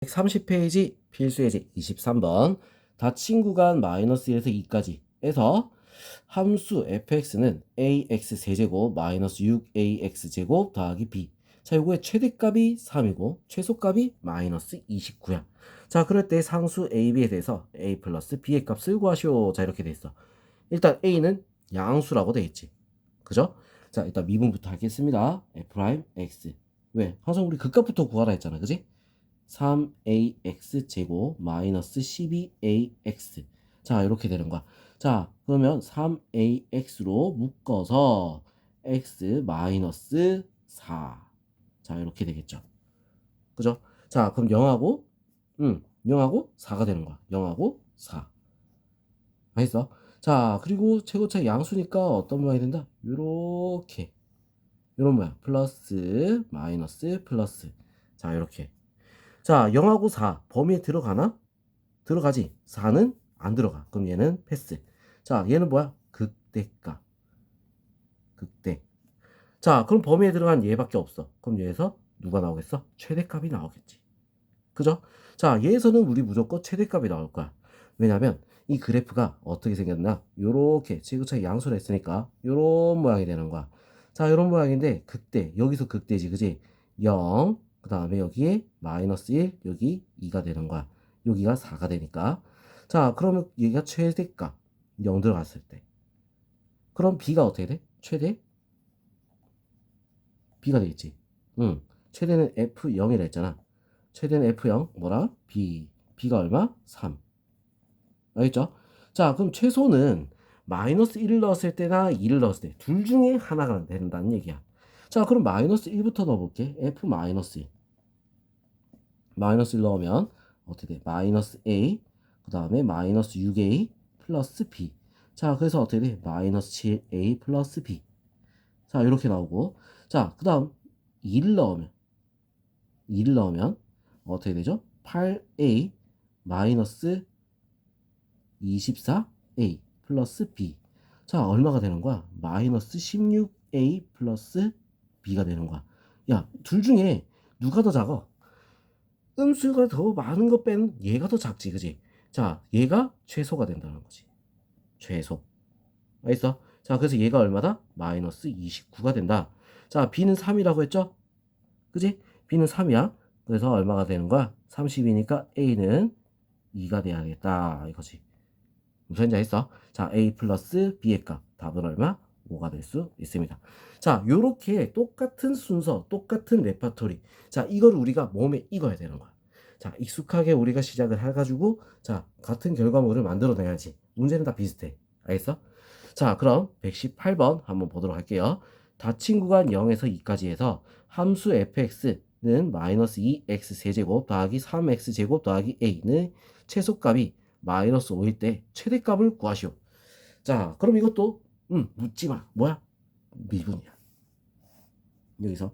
130페이지 필수 예제 23번. 닫힌 구간 마이너스 1에서 2까지 에서 함수 fx는 ax 세제곱 마이너스 6ax 제곱 더하기 b. 자 요거의 최대값이 3이고 최소값이 마이너스 29야. 자 그럴 때 상수 a, b에 대해서 a 플러스 b의 값을 구하시오. 자 이렇게 돼 있어. 일단 a는 양수라고 돼 있지. 그죠? 자 일단 미분부터 하겠습니다. f x. 왜? 항상 우리 극값부터 구하라 했잖아. 그지? 3ax 제곱 마이너스 12ax 자 이렇게 되는 거야. 자 그러면 3ax로 묶어서 x 마이너스 4자 이렇게 되겠죠. 그죠? 자 그럼 0하고 음 0하고 4가 되는 거야. 0하고 4 알겠어? 자 그리고 최고차 양수니까 어떤 모양이 된다? 요렇게. 요런 모양. 플러스 마이너스 플러스. 자 이렇게 자, 0하고 4 범위에 들어가나? 들어가지. 4는 안 들어가. 그럼 얘는 패스. 자, 얘는 뭐야? 극대값. 극대. 자, 그럼 범위에 들어간 얘밖에 없어. 그럼 얘에서 누가 나오겠어? 최대값이 나오겠지. 그죠? 자, 얘에서는 우리 무조건 최대값이 나올 거야. 왜냐면 이 그래프가 어떻게 생겼나? 요렇게 지그차기 양수를 했으니까 요런 모양이 되는 거야. 자, 요런 모양인데 극대. 여기서 극대지. 그지? 0 그 다음에 여기에 마이너스 1, 여기 2가 되는 거야. 여기가 4가 되니까. 자, 그러면 얘가 최대값 0 들어갔을 때. 그럼 b가 어떻게 돼? 최대? b가 되겠지. 응. 최대는 f0이라 했잖아. 최대는 f0 뭐라? b. b가 얼마? 3. 알겠죠? 자, 그럼 최소는 마이너스 1을 넣었을 때나 2를 넣었을 때 둘 중에 하나가 된다는 얘기야. 자, 그럼 마이너스 1부터 넣어볼게. f 마이너스 1. 마이너스 1 넣으면 어떻게 돼? 마이너스 a, 그 다음에 마이너스 6a 플러스 b. 자, 그래서 어떻게 돼? 마이너스 7a 플러스 b. 자, 이렇게 나오고. 자, 그 다음 2를 넣으면, 2를 넣으면 어떻게 되죠? 8a 마이너스 24a 플러스 b. 자, 얼마가 되는 거야? 마이너스 16a 플러스 b가 되는 거야. 야, 둘 중에 누가 더 작아? 음수가 더 많은 거 빼는 얘가 더 작지, 그지? 자, 얘가 최소가 된다는 거지. 최소. 알겠어? 자, 그래서 얘가 얼마다? 마이너스 29가 된다. 자, b는 3이라고 했죠? 그지? b는 3이야. 그래서 얼마가 되는 거야? 30이니까 a는 2가 돼야겠다. 이거지. 무슨 지 했어? 자, a 플러스 b의 값. 답은 얼마? 5가 될 수 있습니다. 자, 요렇게 똑같은 순서, 똑같은 레파토리. 자, 이걸 우리가 몸에 익어야 되는 거야. 자, 익숙하게 우리가 시작을 해가지고, 자, 같은 결과물을 만들어내야지. 문제는 다 비슷해. 알겠어? 자, 그럼 118번 한번 보도록 할게요. 닫힌 구간 0에서 2까지 해서 함수 fx는 마이너스 2x 세제곱 더하기 3x 제곱 더하기 a는 최소값이 마이너스 5일 때 최대값을 구하시오. 자, 그럼 이것도 음, 묻지 마. 뭐야? 미분이야. 여기서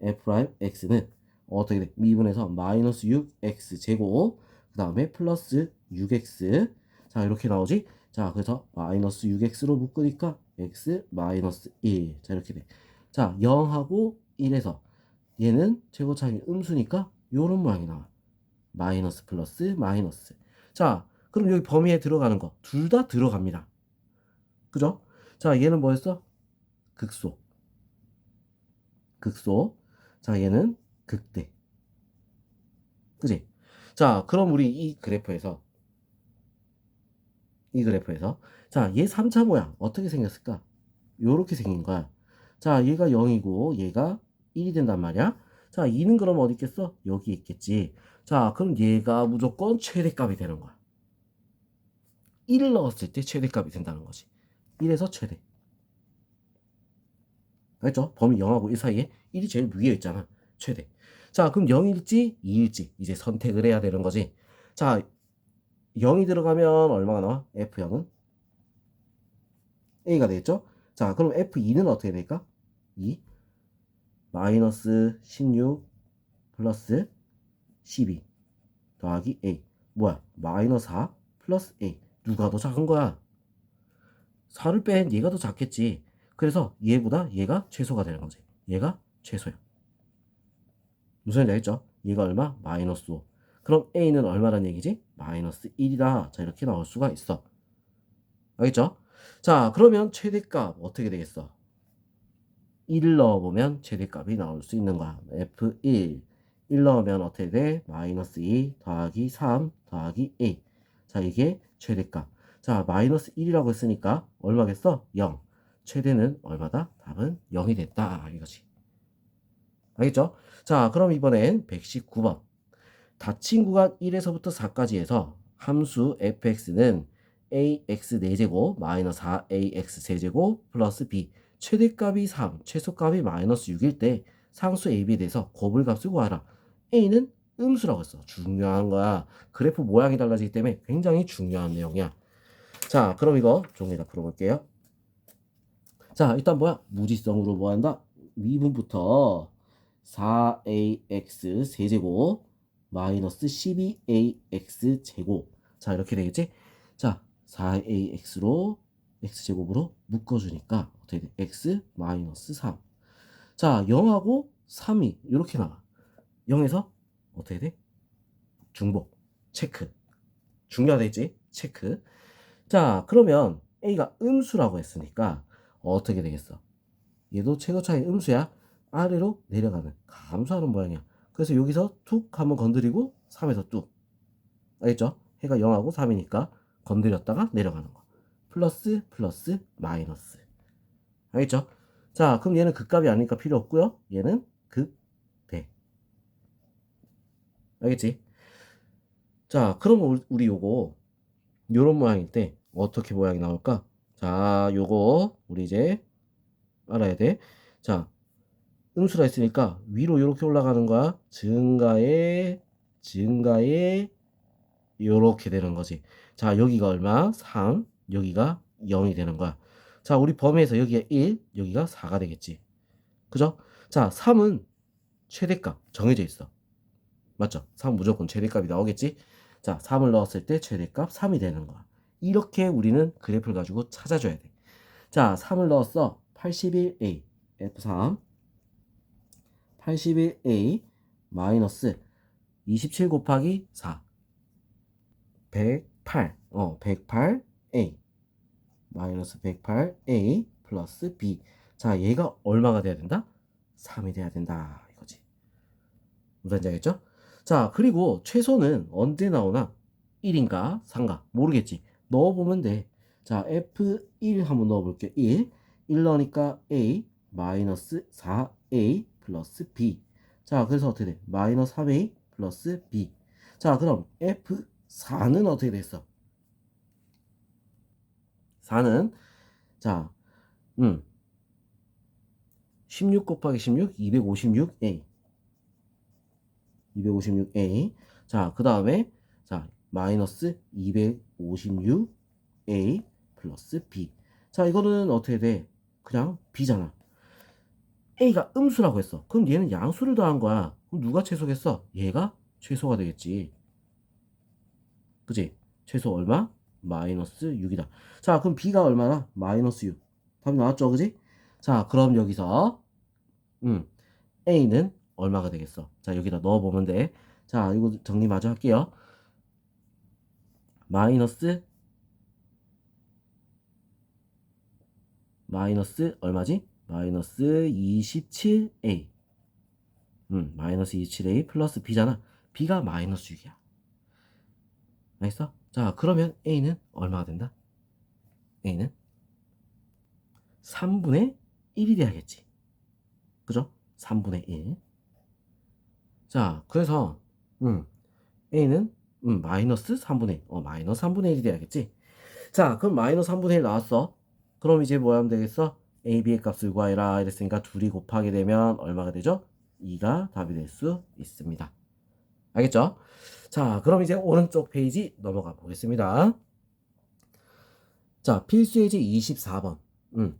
f'x는 어떻게 돼? 미분에서 마이너스 6x 제곱 그 다음에 플러스 6x 자 이렇게 나오지? 자 그래서 마이너스 6x로 묶으니까 x 마이너스 1. 자 이렇게 돼. 자 0하고 1에서 얘는 최고차이 음수니까 요런 모양이 나와. 마이너스 플러스 마이너스. 자 그럼 여기 범위에 들어가는 거 둘 다 들어갑니다. 그죠? 자 얘는 뭐였어? 극소. 극소. 자 얘는 극대. 그지? 자 그럼 우리 이 그래프에서 이 그래프에서 자, 얘 3차 모양 어떻게 생겼을까? 요렇게 생긴 거야. 자, 얘가 0이고 얘가 1이 된단 말이야. 자, 2는 그럼 어디 있겠어? 여기 있겠지. 자, 그럼 얘가 무조건 최대값이 되는 거야. 1을 넣었을 때 최대값이 된다는 거지. 1에서 최대. 알겠죠? 범위 0하고 1 사이에 1이 제일 위에 있잖아. 최대. 자, 그럼 0일지 2일지 이제 선택을 해야 되는 거지. 자, 0이 들어가면 얼마가 나와? F0은 A가 되겠죠? 자, 그럼 F2는 어떻게 될까? 2 마이너스 16 플러스 12 더하기 A 뭐야? 마이너스 4 플러스 A 누가 더 작은 거야? 4를 뺀 얘가 더 작겠지. 그래서 얘보다 얘가 최소가 되는 거지. 얘가 최소야. 무슨 얘기 알겠죠? 얘가 얼마? 마이너스 5. 그럼 A는 얼마란 얘기지? 마이너스 1이다. 자, 이렇게 나올 수가 있어. 알겠죠? 자, 그러면 최대값 어떻게 되겠어? 1을 넣어보면 최대값이 나올 수 있는 거야. F1. 1 넣으면 어떻게 돼? 마이너스 2 더하기 3 더하기 A. 자, 이게 최대값. 자, 마이너스 1이라고 했으니까 얼마겠어? 0. 최대는 얼마다? 답은 0이 됐다. 이거지. 알겠죠? 자, 그럼 이번엔 119번. 닫힌 구간 1에서부터 4까지 해서 함수 fx는 ax 4제곱 마이너스 4ax 세제곱 플러스 b 최대값이 3, 최소값이 마이너스 6일 때 상수 ab에 대해서 곱을값을 구하라. a는 음수라고 했어. 중요한 거야. 그래프 모양이 달라지기 때문에 굉장히 중요한 내용이야. 자, 그럼 이거 종이에다 풀어볼게요. 자, 일단 뭐야? 무지성으로 뭐 한다? 미분부터 4ax 세제곱 마이너스 12ax 제곱. 자, 이렇게 되겠지? 자, 4ax로 x제곱으로 묶어주니까 어떻게 돼? x 마이너스 3. 자, 0하고 3이 이렇게 나와. 0에서 어떻게 돼? 중복. 체크. 중요하겠지? 체크. 자, 그러면 a가 음수라고 했으니까 어떻게 되겠어? 얘도 최고 차이 음수야. 아래로 내려가는 감소하는 모양이야. 그래서 여기서 툭 한번 건드리고 3에서 뚝. 알겠죠? 해가 0하고 3이니까 건드렸다가 내려가는 거. 플러스 플러스 마이너스. 알겠죠? 자, 그럼 얘는 극값이 아니니까 필요 없고요. 얘는 극대. 알겠지? 자, 그럼 우리 요거 요런 모양일 때 어떻게 모양이 나올까? 자, 요거 우리 이제 알아야 돼. 자, 음수라 했으니까 위로 이렇게 올라가는 거야. 증가에 증가에 요렇게 되는 거지. 자, 여기가 얼마? 3. 여기가 0이 되는 거야. 자, 우리 범위에서 여기가 1, 여기가 4가 되겠지. 그죠? 자, 3은 최대값 정해져 있어. 맞죠? 3 무조건 최대값이 나오겠지? 자, 3을 넣었을 때 최대값 3이 되는 거야. 이렇게 우리는 그래프를 가지고 찾아줘야 돼. 자, 3을 넣었어. 81A, F3. 81A 마이너스 27 곱하기 4. 108. 어, 108A. 마이너스 108A 플러스 B. 자, 얘가 얼마가 돼야 된다? 3이 돼야 된다. 이거지. 무슨 알겠죠? 자, 그리고 최소는 언제 나오나? 1인가 3가 모르겠지. 넣어보면 돼. 자, F1 한번 넣어볼게요. 1. 1 넣으니까 A 마이너스 4A 플러스 B. 자, 그래서 어떻게 돼? 마이너스 3A 플러스 B. 자, 그럼 F4는 어떻게 됐어? 4는 자, 음. 16 곱하기 16 256A. 256A. 자, 그 다음에 자, 마이너스 256A 플러스 B. 자, 이거는 어떻게 돼? 그냥 B잖아. A가 음수라고 했어. 그럼 얘는 양수를 더한 거야. 그럼 누가 최소겠어? 얘가 최소가 되겠지. 그지? 최소 얼마? 마이너스 6이다. 자, 그럼 B가 얼마나? 마이너스 6. 답이 나왔죠, 그지? 자, 그럼 여기서 음, A는 얼마가 되겠어? 자, 여기다 넣어보면 돼. 자, 이거 정리 마저 할게요. 마이너스 마이너스 얼마지? 마이너스 27A 음, 마이너스 27A 플러스 B잖아. B가 마이너스 6이야. 알겠어? 자, 그러면 A는 얼마가 된다? A는 3분의 1이 돼야겠지. 그죠? 3분의 1. 자, 그래서 음, A는 음, 마이너스 3분의 1. 어, 마이너스 3분의 1이 돼야겠지. 자, 그럼 마이너스 3분의 1 나왔어. 그럼 이제 뭐 하면 되겠어? A, B의 값을 구하라 이랬으니까 둘이 곱하게 되면 얼마가 되죠? 2가 답이 될 수 있습니다. 알겠죠? 자, 그럼 이제 오른쪽 페이지 넘어가 보겠습니다. 자, 필수예제 24번. 음.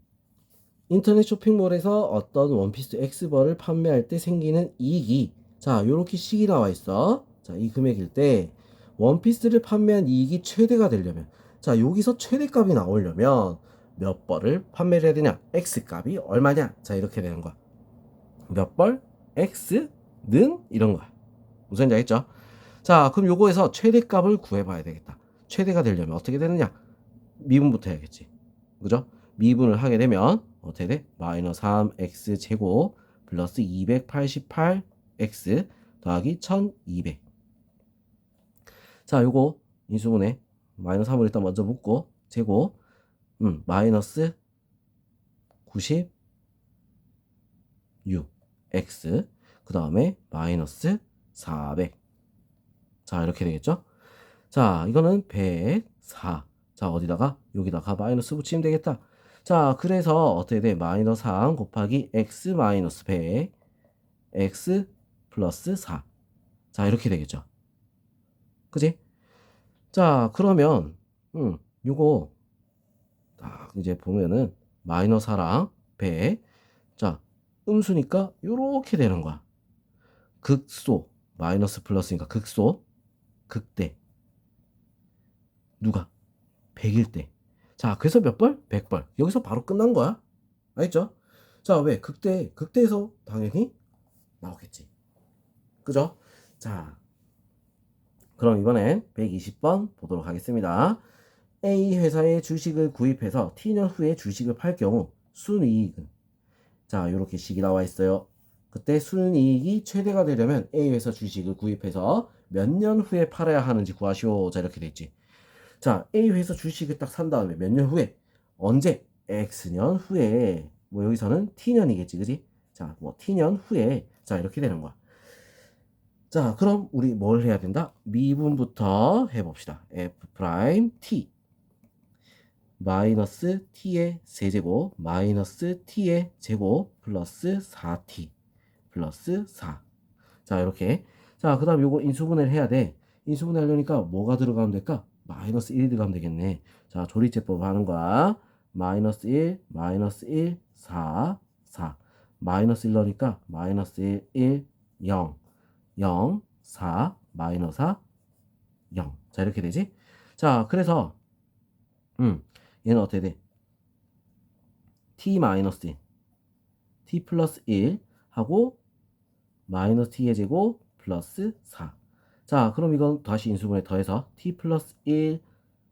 인터넷 쇼핑몰에서 어떤 원피스 X벌을 판매할 때 생기는 이익이 자, 요렇게 식이 나와 있어. 자, 이 금액일 때 원피스를 판매한 이익이 최대가 되려면 자, 여기서 최대값이 나오려면 몇 벌을 판매를 해야 되냐? X값이 얼마냐? 자, 이렇게 되는 거야. 몇 벌? X는 이런 거야. 무슨 지 알겠죠? 자, 그럼 요거에서 최대값을 구해봐야 되겠다. 최대가 되려면 어떻게 되느냐? 미분부터 해야겠지. 그죠? 미분을 하게 되면 어떻게 돼? 마이너스 3x 제곱 플러스 288x 더하기 1200. 자, 요거 인수분해 마이너스 3을 일단 먼저 묶고 제곱 음, 마이너스 96x 그 다음에 마이너스 400. 자, 이렇게 되겠죠? 자, 이거는 104. 자, 어디다가? 여기다가 마이너스 붙이면 되겠다. 자, 그래서 어떻게 돼? 마이너스 3 곱하기 x 마이너스 100, x 플러스 4. 자, 이렇게 되겠죠? 그지? 자, 그러면, 음, 요거, 딱 이제 보면은, 마이너스 4랑 100. 자, 음수니까 요렇게 되는 거야. 극소, 마이너스 플러스니까 극소, 극대. 누가? 100일 때. 자, 그래서 몇 벌? 100벌. 여기서 바로 끝난 거야. 알겠죠? 자, 왜? 극대, 극대에서 당연히 나오겠지. 그죠? 자, 그럼 이번엔 120번 보도록 하겠습니다. A 회사의 주식을 구입해서 T년 후에 주식을 팔 경우 순이익은 자, 이렇게 식이 나와 있어요. 그때 순이익이 최대가 되려면 A 회사 주식을 구입해서 몇 년 후에 팔아야 하는지 구하시오. 자, 이렇게 돼 있지. 자, A 회사 주식을 딱 산 다음에 몇 년 후에 언제 X년 후에 뭐 여기서는 T년이겠지, 그지? 자, 뭐 T년 후에 자, 이렇게 되는 거야. 자, 그럼 우리 뭘 해야 된다? 미분부터 해봅시다. f 프라임 t 마이너스 t의 세제곱 마이너스 t의 제곱 플러스 4t 플러스 4. 자, 이렇게. 자, 그 다음 요거 인수분해를 해야 돼. 인수분해 하려니까 뭐가 들어가면 될까? 마이너스 1이 들어가면 되겠네. 자, 조리제법 하는 거야. 마이너스 1, 마이너스 1, 4, 4. 마이너스 1 넣으니까 마이너스 1, 1, 0. 0, 4, 마이너스 4, 0. 자, 이렇게 되지? 자, 그래서, 음, 얘는 어떻게 돼? t 마이너스 1, t 플러스 1 하고, 마이너스 t의 제곱 플러스 4. 자, 그럼 이건 다시 인수분해 더해서 t 플러스 1,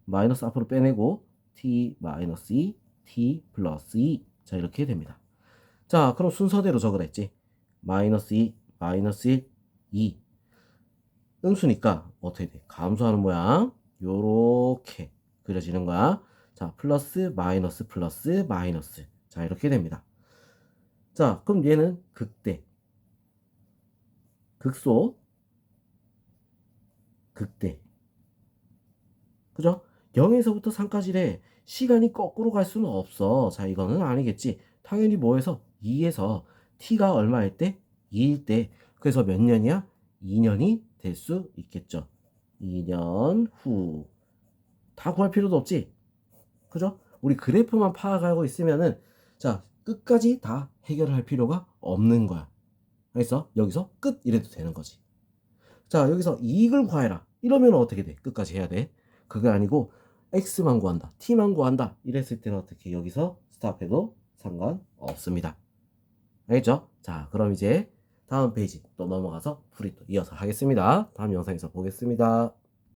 마이너스 앞으로 빼내고, t 마이너스 2, t 플러스 2. 자, 이렇게 됩니다. 자, 그럼 순서대로 적으랬지. 마이너스 2, 마이너스 1, 2. 음수니까 어떻게 돼? 감소하는 모양. 요렇게 그려지는 거야. 자, 플러스, 마이너스, 플러스, 마이너스. 자, 이렇게 됩니다. 자, 그럼 얘는 극대. 극소. 극대. 그죠? 0에서부터 3까지래. 시간이 거꾸로 갈 수는 없어. 자, 이거는 아니겠지. 당연히 뭐에서? 2에서 t가 얼마일 때? 2일 때. 그래서 몇 년이야? 2년이 될 수 있겠죠. 2년 후. 다 구할 필요도 없지. 그죠? 우리 그래프만 파악하고 있으면은 자, 끝까지 다 해결을 할 필요가 없는 거야. 그래서 여기서 끝 이래도 되는 거지. 자, 여기서 이익을 구해라. 이러면 어떻게 돼? 끝까지 해야 돼. 그게 아니고 x만 구한다. t만 구한다. 이랬을 때는 어떻게 여기서 스탑해도 상관없습니다. 알겠죠? 자, 그럼 이제 다음 페이지 또 넘어가서 풀이 또 이어서 하겠습니다. 다음 영상에서 보겠습니다.